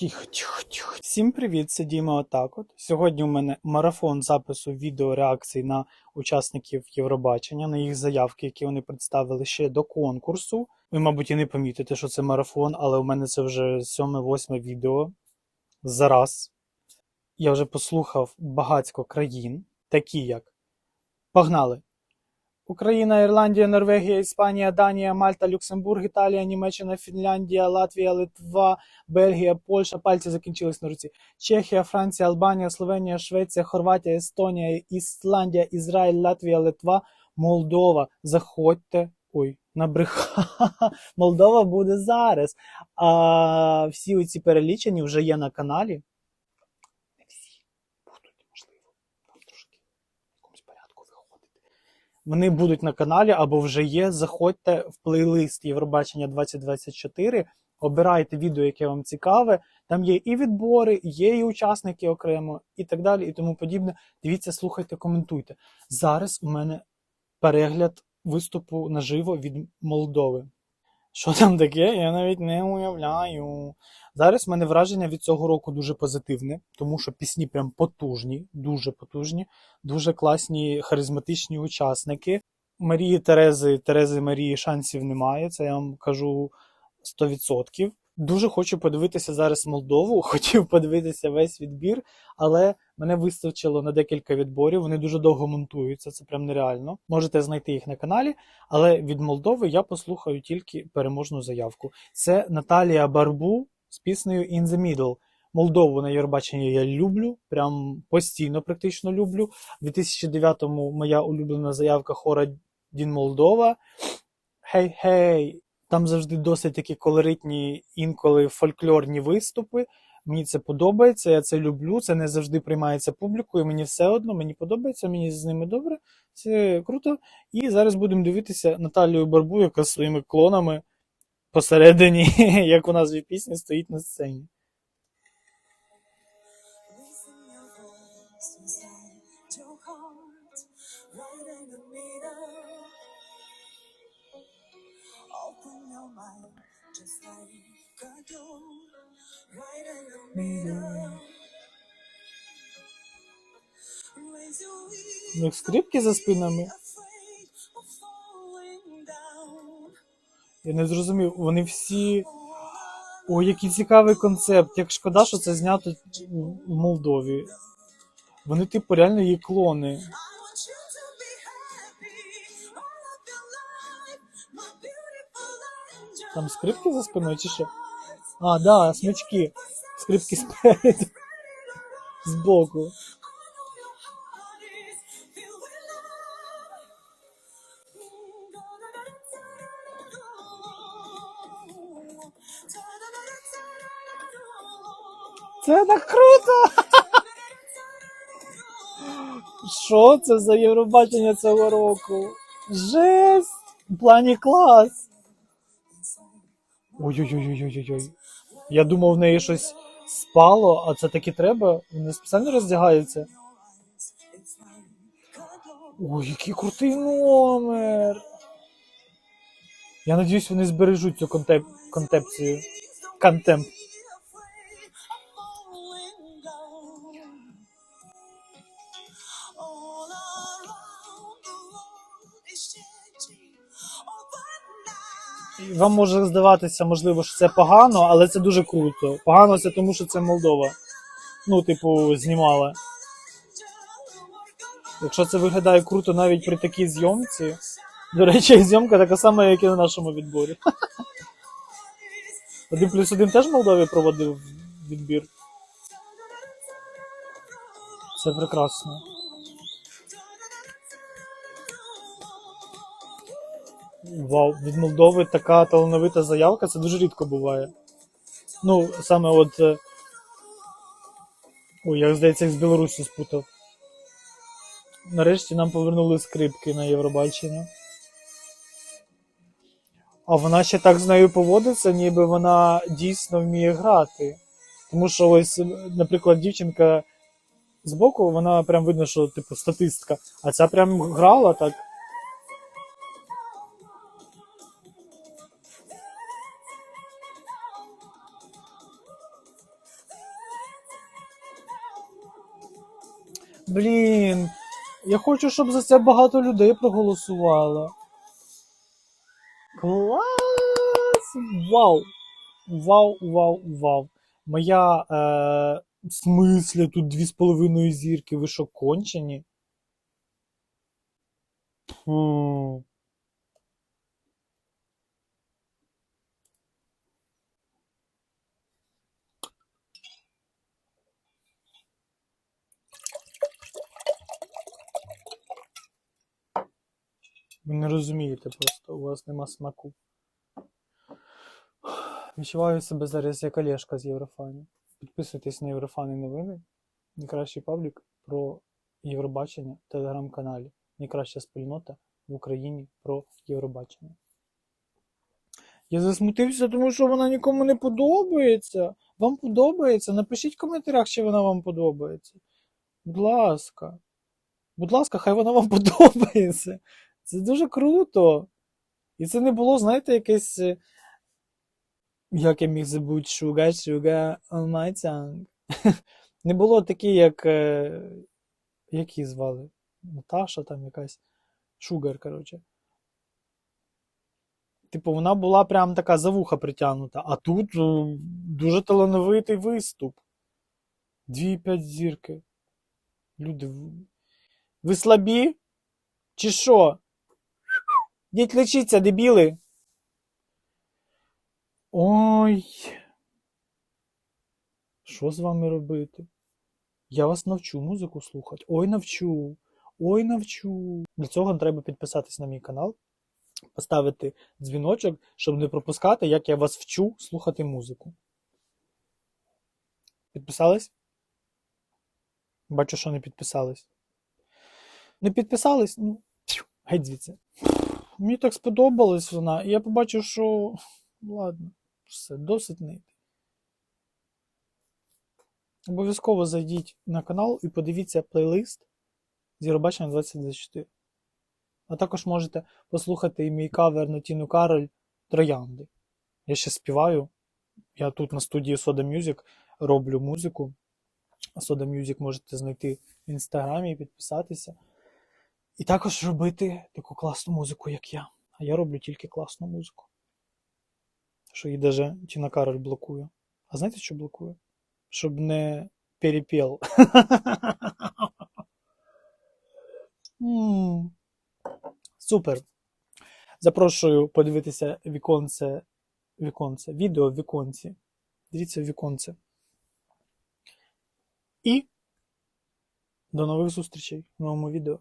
Тихо, тихо, тихо. Всім привіт, це Діма Отак от. Сьогодні у мене марафон запису відео реакцій на учасників Євробачення, на їх заявки, які вони представили ще до конкурсу. Ви, мабуть, і не помітите, що це марафон, але у мене це вже сьоме-восьме відео зараз. Я вже послухав багатько країн, такі як Погнали! Україна, Ірландія, Норвегія, Іспанія, Данія, Мальта, Люксембург, Італія, Німеччина, Фінляндія, Латвія, Литва, Бельгія, Польща, пальці закінчились на руці. Чехія, Франція, Албанія, Словенія, Швеція, Хорватія, Естонія, Ісландія, Ізраїль, Латвія, Литва, Молдова. Заходьте. Ой, набреха. Молдова буде зараз. А всі оці перелічені вже є на каналі. Не всі будуть, можливо, там трошки в якомусь порядку виходити. Вони будуть на каналі або вже є. Заходьте в плейлист Євробачення 2024, обирайте відео, яке вам цікаве. Там є і відбори, є і учасники окремо, і так далі, і тому подібне. Дивіться, слухайте, коментуйте. Зараз у мене перегляд виступу наживо від Молдови. Що там таке, я навіть не уявляю. Зараз в мене враження від цього року дуже позитивне, тому що пісні прям потужні, дуже потужні, дуже класні, харизматичні учасники. Марії Терези, Терези Марії шансів немає, це я вам кажу 100%. Дуже хочу подивитися зараз Молдову, хотів подивитися весь відбір, але мене вистачило на декілька відборів. Вони дуже довго монтуються, це прям нереально. Можете знайти їх на каналі, але від Молдови я послухаю тільки переможну заявку. Це Наталія Барбу з піснею In the Middle. Молдову на Євробаченні я люблю, прям постійно практично люблю. У 2009-му моя улюблена заявка хора Дін Молдова. Хей-хей! Там завжди досить такі колоритні, інколи фольклорні виступи. Мені це подобається, я це люблю. Це не завжди приймається публікою. Мені все одно, мені подобається, мені з ними добре. Це круто. І зараз будемо дивитися Наталію Барбу, яка своїми клонами посередині, як у назві пісні, стоїть на сцені. Your mind, just like a door, right in the middle. Raise your них скрипки за спинами. afraid of falling down. Я не зрозумів, вони всі. О, який цікавий концепт. Як шкода, що це знято в Молдові. Вони, типу, реально є клони. I Там скрипки за спиною чи що? А, да, смички. Скрипки спереду. Збоку. Це так круто! Що це за Євробачення цього року? Жесть! В плані клас! Ой-ой-ой-ой-ой-ой. Я думав, в неї щось спало, а це таки треба. Вони спеціально роздягаються. Ой, який крутий номер! Я надіюсь, вони збережуть цю контеп... контепцію. Контемп. Вам може здаватися, можливо, що це погано, але це дуже круто. Погано це тому, що це Молдова. Ну, типу, знімала. Якщо це виглядає круто навіть при такій зйомці. До речі, зйомка така сама, як і на нашому відборі. Один плюс один теж в Молдові проводив відбір. Це прекрасно. Вау, від Молдови така талановита заявка, це дуже рідко буває. Ну, саме от. е, Ой, я здається, їх з Білорусі спутав. Нарешті нам повернули скрипки на Євробачення. А вона ще так з нею поводиться, ніби вона дійсно вміє грати. Тому що ось, наприклад, дівчинка збоку, вона прям видно, що типу статистка, а ця прям грала так. Блін. Я хочу, щоб за це багато людей проголосувало. Клас! Вау! Вау, вау, вау. Моя е, в смислі тут дві з половиною зірки. Ви що, кончені? Фу. Ви не розумієте просто, у вас нема смаку. Відчуваю себе зараз як Олешка з Єврофані. Підписуйтесь на Єврофани новини. Найкращий паблік про Євробачення в телеграм-каналі. Найкраща спільнота в Україні про Євробачення. Я засмутився, тому що вона нікому не подобається. Вам подобається? Напишіть в коментарях, чи вона вам подобається. Будь ласка. Будь ласка, хай вона вам подобається. Це дуже круто. І це не було, знаєте, якесь. е, Як я міг забути Sugar, Sugar on. Не було такі, як. е, Як її звали? Наташа там якась. Шугар, коротше. Типу, вона була прям така за вуха притягнута, а тут е, дуже талановитий виступ. 2,5 зірки. Люди, ви слабі? Чи що? Йдіть лечіться, дебіли. Ой. Що з вами робити? Я вас навчу музику слухати. Ой, навчу. Ой, навчу. Для цього треба підписатись на мій канал, поставити дзвіночок, щоб не пропускати, як я вас вчу слухати музику. Підписались? Бачу, що не підписались. Не підписались? Ну, геть звідси. Мені так сподобалась вона, і я побачив, що. Ладно, все, досить нити. Обов'язково зайдіть на канал і подивіться плейлист з Євробачення 2024. А також можете послухати і мій кавер на Тіну Кароль Троянди. Я ще співаю. Я тут на студії Soda Music роблю музику. Soda Music можете знайти в інстаграмі і підписатися. І також робити таку класну музику, як я. А я роблю тільки класну музику. Що її даже Тіна Кароль блокує. А знаєте, що блокує? Щоб не перепел. Супер. Запрошую подивитися віконце. Віконце. Відео в віконці. Дивіться в віконце. І до нових зустрічей в новому відео.